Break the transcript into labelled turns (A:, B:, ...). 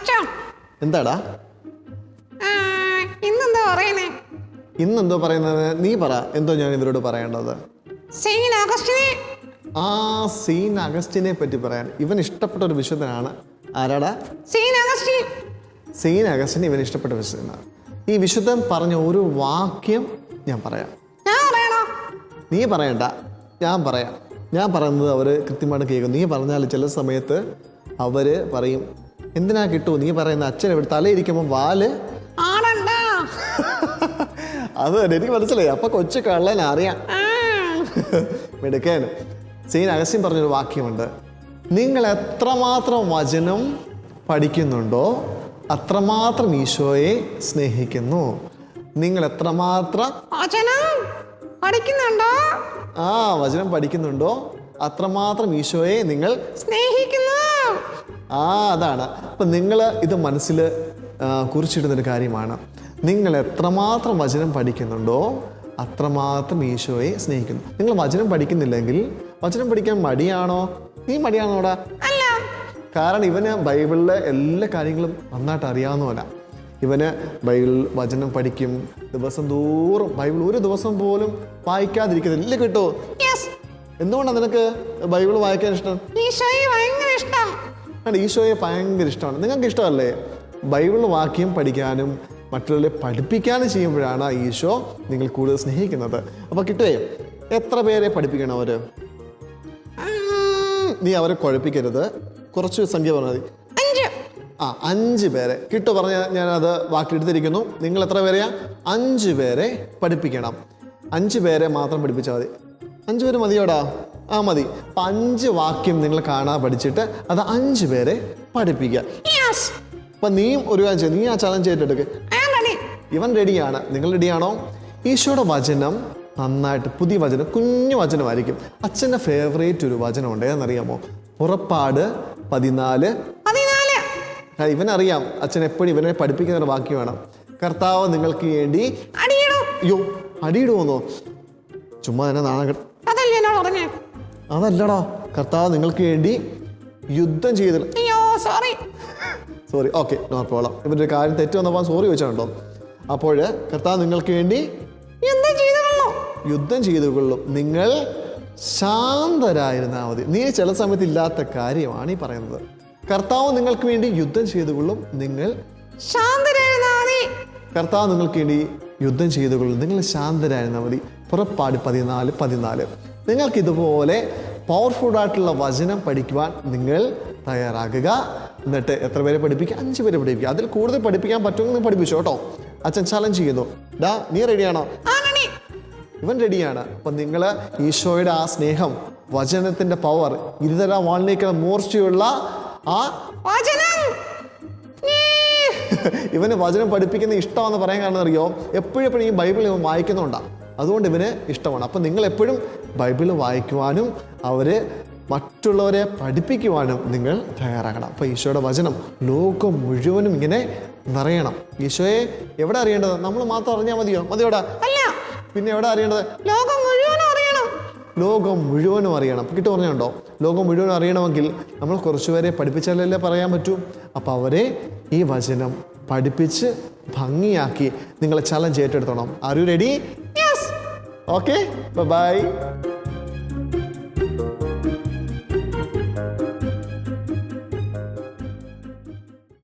A: അച്ഛോ.
B: എന്താടാ?
A: ഇന്നെന്താ പറയുന്നേ.
B: ഇന്നെന്തോ പറയുന്നത്? നീ പറ എന്തോ ഞാൻ ഇവരോട് പറയേണ്ടത്?
A: സെയിൻ
B: ആ സീൻ അഗസ്റ്റിനെ പറ്റി പറയാൻ. ഇവൻ ഇഷ്ടപ്പെട്ട ഒരു വിശുദ്ധനാണ്. ആരാടാ?
A: സെയിൻ ആഗസ്റ്റിൻ
B: സീൻ അഗസ്റ്റിന് ഇവൻ ഇഷ്ടപ്പെട്ട വിശുദ്ധനാണ്. ഈ വിശുദ്ധൻ പറഞ്ഞ ഒരു വാക്യം ഞാൻ പറയാം.
A: ഞാൻ പറയണോ?
B: നീ പറയണ്ട. ഞാൻ പറയാം. ഞാൻ പറയുന്നത് അവർ കൃത്യമായിട്ട് കേൾക്കും. നീ പറഞ്ഞാൽ ചില സമയത്ത് അവർ പറയും എന്തിനാ കിട്ടൂ? നീ പറയുന്ന അച്ഛൻ ഇവിടെ തലയിരിക്കുമ്പോൾ
A: വാൽ?
B: അത് തന്നെ എനിക്ക് മനസ്സിലായി. അപ്പൊ കൊച്ചു കള്ളൻ അറിയാം. മിടുക്കൻ. അഗസ്യം അഗസ്റ്റിൻ പറഞ്ഞൊരു വാക്യമുണ്ട്. നിങ്ങൾ എത്രമാത്രം വചനം പഠിക്കുന്നുണ്ടോ അത്രമാത്രം ഈശോയെ സ്നേഹിക്കുന്നു. നിങ്ങൾ എത്രമാത്രം
A: വചനം പഠിക്കുന്നുണ്ടോ?
B: ആ വചനം പഠിക്കുന്നുണ്ടോ അത്രമാത്രം ഈശോയെ നിങ്ങൾ
A: സ്നേഹിക്കുന്നു
B: ആ അതാണ്. അപ്പം നിങ്ങൾ ഇത് മനസ്സിൽ കുറിച്ചിടുന്നൊരു കാര്യമാണ്. നിങ്ങൾ എത്രമാത്രം വചനം പഠിക്കുന്നുണ്ടോ അത്രമാത്രം ഈശോയെ സ്നേഹിക്കുന്നു. നിങ്ങൾ വചനം പഠിക്കുന്നില്ലെങ്കിൽ വചനം പഠിക്കാൻ മടിയാണോ? നീ മടിയാണോടാ
A: അല്ല.
B: കാരണം ഇവന് ബൈബിളിലെ എല്ലാ കാര്യങ്ങളും നന്നായിട്ട് അറിയാവുന്നവനാ. ഇവന് ബൈബിൾ വചനം പഠിക്കും ദിവസം തോറും ബൈബിൾ ഒരു ദിവസം പോലും വായിക്കാതിരിക്കുന്നില്ല ഇല്ല കിട്ടോ
A: യെസ്
B: എന്തുകൊണ്ടാണ് നിനക്ക് ബൈബിൾ വായിക്കാൻ ഇഷ്ടം?
A: ഈശോയെ ഭയങ്കര ഇഷ്ടം.
B: ആണ് ഈശോയെ ഭയങ്കര ഇഷ്ടമാണ്. നിങ്ങൾക്ക് ഇഷ്ടമല്ലേ? ബൈബിൾ വാക്യം പഠിക്കാനും മറ്റുള്ളവരെ പഠിപ്പിക്കാനും ചെയ്യുമ്പോഴാണ് ഈശോ നിങ്ങൾ കൂടുതൽ സ്നേഹിക്കുന്നത്. അപ്പോൾ കിട്ടുകയെ എത്ര പേരെ പഠിപ്പിക്കണം അവർ നീ അവരെ കുഴപ്പിക്കരുത്. കുറച്ച് സംഖ്യ പറഞ്ഞാൽ മതി.
A: അഞ്ച്.
B: ആ അഞ്ച് പേരെ. കിട്ടു പറഞ്ഞ ഞാനത് വാക്കിലെടുത്തിരിക്കുന്നു നിങ്ങൾ എത്ര പേരെയാ? അഞ്ച് പേരെ പഠിപ്പിക്കണം. അഞ്ച് പേരെ മാത്രം പഠിപ്പിച്ചാൽ മതി. അഞ്ച് പേര് മതിയോടാ? ആ മതി. അപ്പം അഞ്ച് വാക്യം നിങ്ങൾ കാണാൻ പഠിച്ചിട്ട് അത് അഞ്ച് പേരെ പഠിപ്പിക്കുക. അപ്പം നീയും ഒരു കാര്യം ചെയ്യും. നീ ആ ചലഞ്ച് ഏറ്റെടുക്ക്. ഇവൻ റെഡിയാണ് നിങ്ങൾ റെഡിയാണോ ഈശോയുടെ വചനം നന്നായിട്ട് പുതിയ വചനം കുഞ്ഞു വചനമായിരിക്കും. അച്ഛന്റെ ഫേവറേറ്റ് ഒരു വചനമുണ്ട് ഏതെന്നറിയാമോ ഉറപ്പാട് പതിനാല്. ഇവനറിയാം. അച്ഛൻ എപ്പോഴും ഇവനെ പഠിപ്പിക്കുന്ന ഒരു വേണം. കർത്താവ് നിങ്ങൾക്ക് വേണ്ടി
A: അടിയിടും.
B: അയ്യോ അടിയിടുവോന്നോ? ചുമ്മാ തന്നെ നാണം കെട്ട
A: അതല്ലേ എന്നോട് പറഞ്ഞേ?
B: അതല്ലടാ. കർത്താവ് നിങ്ങൾക്ക് വേണ്ടി യുദ്ധം ചെയ്തില്ല.
A: അയ്യോ sorry
B: sorry okay no problem ഒരു കാര്യം തെറ്റ് വന്നപ്പോൾ സോറി വെച്ചാണ്ടോ അപ്പോൾ കർത്താവ് നിങ്ങൾക്ക് വേണ്ടി
A: എന്താ ചെയ്തുകൊള്ളും.
B: യുദ്ധം ചെയ്തു കൊള്ളും നിങ്ങൾ ശാന്തരായിരുന്നാൽ മതി. നീ ചില സമയത്ത് ഇല്ലാത്ത കാര്യമാണ് ഈ പറയുന്നത്. കർത്താവ് നിങ്ങൾക്ക് വേണ്ടി യുദ്ധം ചെയ്തു കൊള്ളും നിങ്ങൾ കർത്താവ് നിങ്ങൾക്ക് വേണ്ടി യുദ്ധം ചെയ്തു കൊള്ളും നിങ്ങൾ ശാന്തരായിരുന്നാൽ മതി. പുറപ്പാട് പതിനാല് പതിനാല്. നിങ്ങൾക്കിതുപോലെ പവർഫുൾ ആയിട്ടുള്ള വചനം പഠിക്കുവാൻ നിങ്ങൾ തയ്യാറാകുക. എന്നിട്ട് എത്ര പേരെ പഠിപ്പിക്കുക? അഞ്ച് പേരെ പഠിപ്പിക്കുക. അതിൽ കൂടുതൽ പഠിപ്പിക്കാൻ പറ്റുമെന്ന് നിങ്ങൾ പഠിപ്പിച്ചു കേട്ടോ. അച്ഛൻ ചലഞ്ച് ചെയ്യുന്നു. ഡാ നീ റെഡിയാണോ ഇവൻ റെഡിയാണ് അപ്പം നിങ്ങൾ ഈശോയുടെ ആ സ്നേഹം വചനത്തിന്റെ പവർ ഇരുതര വാളിനേക്കാൾ മൂർച്ചയുള്ള ആ
A: വചനം.
B: ഇവന് വചനം പഠിപ്പിക്കുന്ന ഇഷ്ടമാണെന്ന് പറയാൻ കാരണം അറിയോ? എപ്പോഴും ഈ ബൈബിൾ ഇവൻ വായിക്കുന്നുണ്ടാണ് അതുകൊണ്ട് ഇവന് ഇഷ്ടമാണ്. അപ്പം നിങ്ങൾ എപ്പോഴും ബൈബിൾ വായിക്കുവാനും അവരെ മറ്റുള്ളവരെ പഠിപ്പിക്കുവാനും നിങ്ങൾ തയ്യാറാകണം. അപ്പോൾ ഈശോയുടെ വചനം ലോകം മുഴുവനും ഇങ്ങനെ നിറയണം. ഈശോയെ എവിടെ അറിയേണ്ടത്? നമ്മൾ മാത്രം അറിഞ്ഞാൽ മതിയോ? മതിയോടാ
A: അല്ല.
B: പിന്നെ എവിടെ അറിയേണ്ടത്?
A: ലോകം മുഴുവനും അറിയണം.
B: ലോകം മുഴുവനും അറിയണം. കിട്ടു പറഞ്ഞുണ്ടോ? ലോകം മുഴുവനും അറിയണമെങ്കിൽ നമ്മൾ കുറച്ചുപേരെ പഠിപ്പിച്ചാലല്ലേ പറയാൻ പറ്റൂ? അപ്പോൾ അവരെ ഈ വചനം പഠിപ്പിച്ച് ഭംഗിയാക്കി നിങ്ങളെ challenge ഏറ്റെടുത്തോണം. Are you ready okay bye